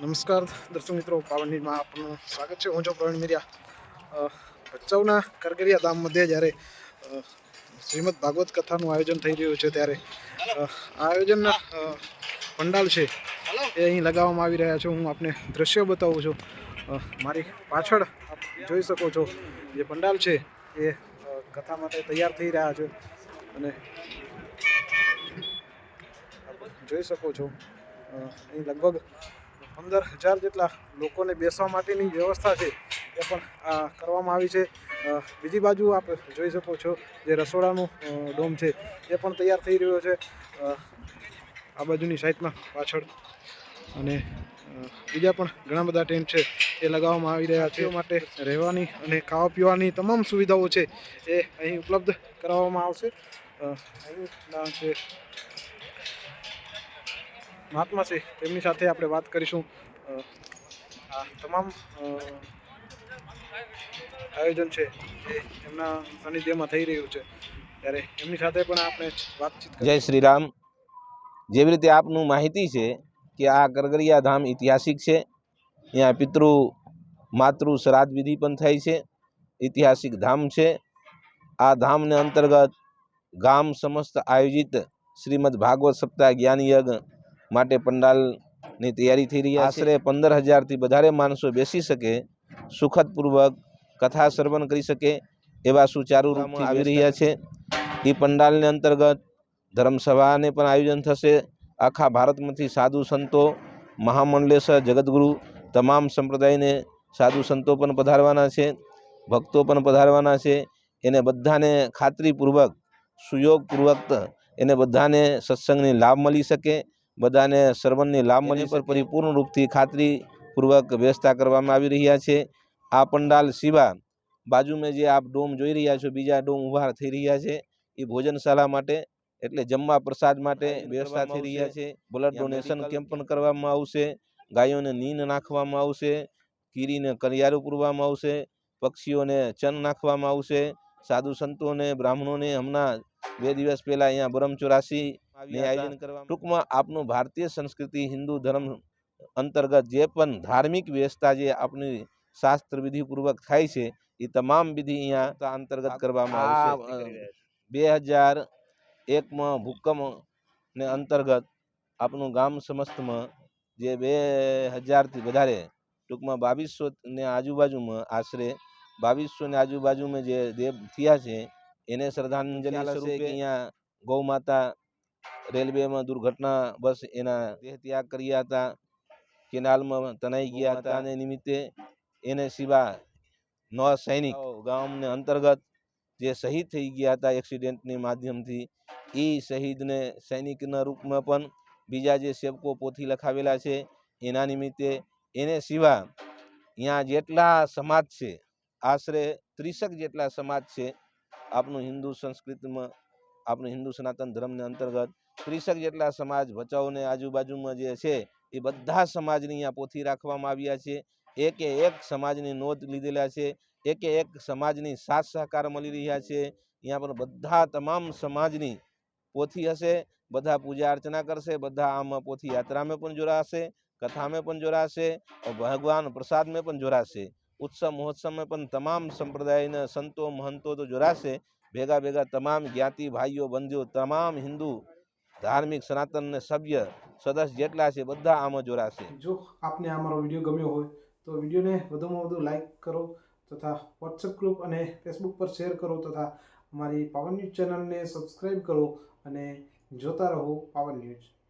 નમસ્કાર, દર્શક મિત્રો, પાવન આપનું સ્વાગત છે. હું છું પ્રવીણ મિરિયા. ભચાઉના કરગરિયા ધામ મધ્યે જ્યારે શ્રીમદ ભાગવત કથાનું આયોજન થઈ રહ્યું છે ત્યારે આ આયોજનના પંડાલ છે એ અહીં લગાવવામાં આવી રહ્યા છે. હું આપને દ્રશ્ય બતાવું છું. મારી પાછળ આપ જોઈ શકો છો જે પંડાલ છે એ કથા માટે તૈયાર થઈ રહ્યા છે. અને જોઈ શકો છો અહીં લગભગ પંદર હજાર જેટલા લોકોને બેસવા માટેની વ્યવસ્થા છે એ પણ કરવામાં આવી છે. બીજી બાજુ આપ જોઈ શકો છો જે રસોડાનું ડોમ છે એ પણ તૈયાર થઈ રહ્યો છે. આ બાજુની સાઈડમાં પાછળ. અને બીજા પણ ઘણા બધા ટેન્ટ છે એ લગાવવામાં આવી રહ્યા છે. માટે રહેવાની અને ખાવા પીવાની તમામ સુવિધાઓ છે એ અહીં ઉપલબ્ધ કરાવવામાં આવશે. અહીંના જે મહાત્મા છે, તેમની સાથે આપણે વાત કરીશું. આ તમામ આયોજન છે એ એમના સાનિધ્યમાં થઈ રહ્યું છે. ત્યારે એમની સાથે પણ આપણે વાતચીત જય શ્રી રામ જેવી રીતે આપનું માહિતી છે કે આ કરગરિયા ધામ ઐતિહાસિક છે, અહીંયા પિતૃ, માતૃ શ્રાદ્ધ વિધિ પણ થાય છે, ઐતિહાસિક ધામ છે. આ ધામને અંતર્ગત ગામ સમસ્ત આયોજિત શ્રીમદ ભાગવત સપ્તાહ જ્ઞાન માટે પંડાલની તૈયારી થઈ રહી આશરે પંદર હજારથી વધારે માણસો બેસી શકે સુખદપૂર્વક કથા શ્રવણ કરી શકે એવા સુચારુ રૂપમાં આવી રહ્યા છે. એ પંડાલને અંતર્ગત ધર્મસભાને પણ આયોજન થશે. આખા ભારતમાંથી સાધુ સંતો મહામંડલેશ્વર જગતગુરુ તમામ સંપ્રદાયને સાધુ સંતો પણ પધારવાના છે ભક્તો પણ પધારવાના છે. એને બધાને ખાતરીપૂર્વક સુયોગપૂર્વક એને બધાને સત્સંગની લાભ મળી શકે. બધાને સર્વનની લાભ મળી પર પરિપૂર્ણ રૂપથી ખાતરીપૂર્વક વ્યવસ્થા કરવામાં આવી રહ્યા છે. આ પંડાલ સિવાય બાજુમાં જે આપ ડોમ જોઈ રહ્યા છો બીજા ડોમ ઊભા થઈ રહ્યા છે. એ ભોજનશાળા માટે એટલે જમવા પ્રસાદ માટે વ્યવસ્થા થઈ રહ્યા છે. બ્લડ ડોનેશન કેમ્પ પણ કરવામાં આવશે. ગાયોને નીન નાખવામાં આવશે. કીરીને કરિયારું પૂરવામાં આવશે. પક્ષીઓને ચન નાખવામાં આવશે. સાધુ સંતોને બ્રાહ્મણોને હમણાં બે દિવસ પહેલાં અહીંયા બ્રહ્મ ચોરાસી આયોજન કરવા ટૂંકમાં આપનું ભારતીય સંસ્કૃતિ હિન્દુ ધર્મ અંતર્ગત જે પણ ધાર્મિક વ્યવસ્થા જે આપણી શાસ્ત્ર વિધિપૂર્વક થાય છે એ તમામ વિધિ અહીંયા અંતર્ગત કરવામાં આવશે બે હજાર એકમાં ભૂકંપ ને અંતર્ગત આપણું ગામ સમસ્તમાં જે બે હજારથી વધારે ટૂંકમાં બાવીસો ને આજુબાજુમાં આશરે બાવીસો ને આજુબાજુમાં જે દેવ થયા છે એને શ્રદ્ધાંજલિ સ્વરૂપે અહીંયા ગૌ માતા રેલવેમાં દુર્ઘટના બસ એના દેહ ત્યાગ કર્યા હતા કેનાલમાં તણાઈ ગયા હતા અને નિમિત્તે એને સિવાય નવ સૈનિક ગામને અંતર્ગત જે શહીદ થઈ ગયા હતા એક્સિડન્ટની માધ્યમથી એ શહીદને સૈનિકના રૂપમાં પણ બીજા જે સેવકો પોથી લખાવેલા છે એના નિમિત્તે એને સિવા અહીંયા જેટલા સમાજ છે આશરે ત્રીસક જેટલા સમાજ છે આપણું હિન્દુ સંસ્કૃતિમાં, આપણું હિન્દુ સનાતન ધર્મને અંતર્ગત ત્રીસક જેટલા સમાજ ભચાઉને આજુબાજુમાં જે છે, એ બધા સમાજની અહીંયા પોથી રાખવામાં આવ્યા છે. એકે એક સમાજની નોંધ લીધેલા છે, એકે એક સમાજની સાથ સહકાર મળી રહ્યા છે. અહીંયા પણ બધા તમામ સમાજની પોથી હશે, બધા પૂજા અર્ચના કરશે, બધા આમ પોથી યાત્રામાં પણ જોડાશે, કથામાં પણ જોડાશે, ભગવાન પ્રસાદમાં પણ જોડાશે. ઉત્સવ મહોત્સવમાં પણ તમામ સંપ્રદાયના સંતો, મહંતો તો જોડાશે. ભેગા ભેગા તમામ જ્ઞાતિ, ભાઈઓ, બંધુઓ, તમામ હિન્દુ, ધાર્મિક સનાતનને સભ્ય સદસ્ય જેટલા છે બધા આમાં જોડાશે. જો આપને આ વીડિયો ગમ્યો હોય તો વિડીયોને વધુમાં વધુ લાઇક કરો તથા વોટ્સએપ ગ્રુપ અને ફેસબુક પર શેર કરો તથા અમારી પાવન ન્યૂઝ ચેનલને સબસ્ક્રાઈબ કરો અને જોતા રહો પાવન ન્યૂઝ.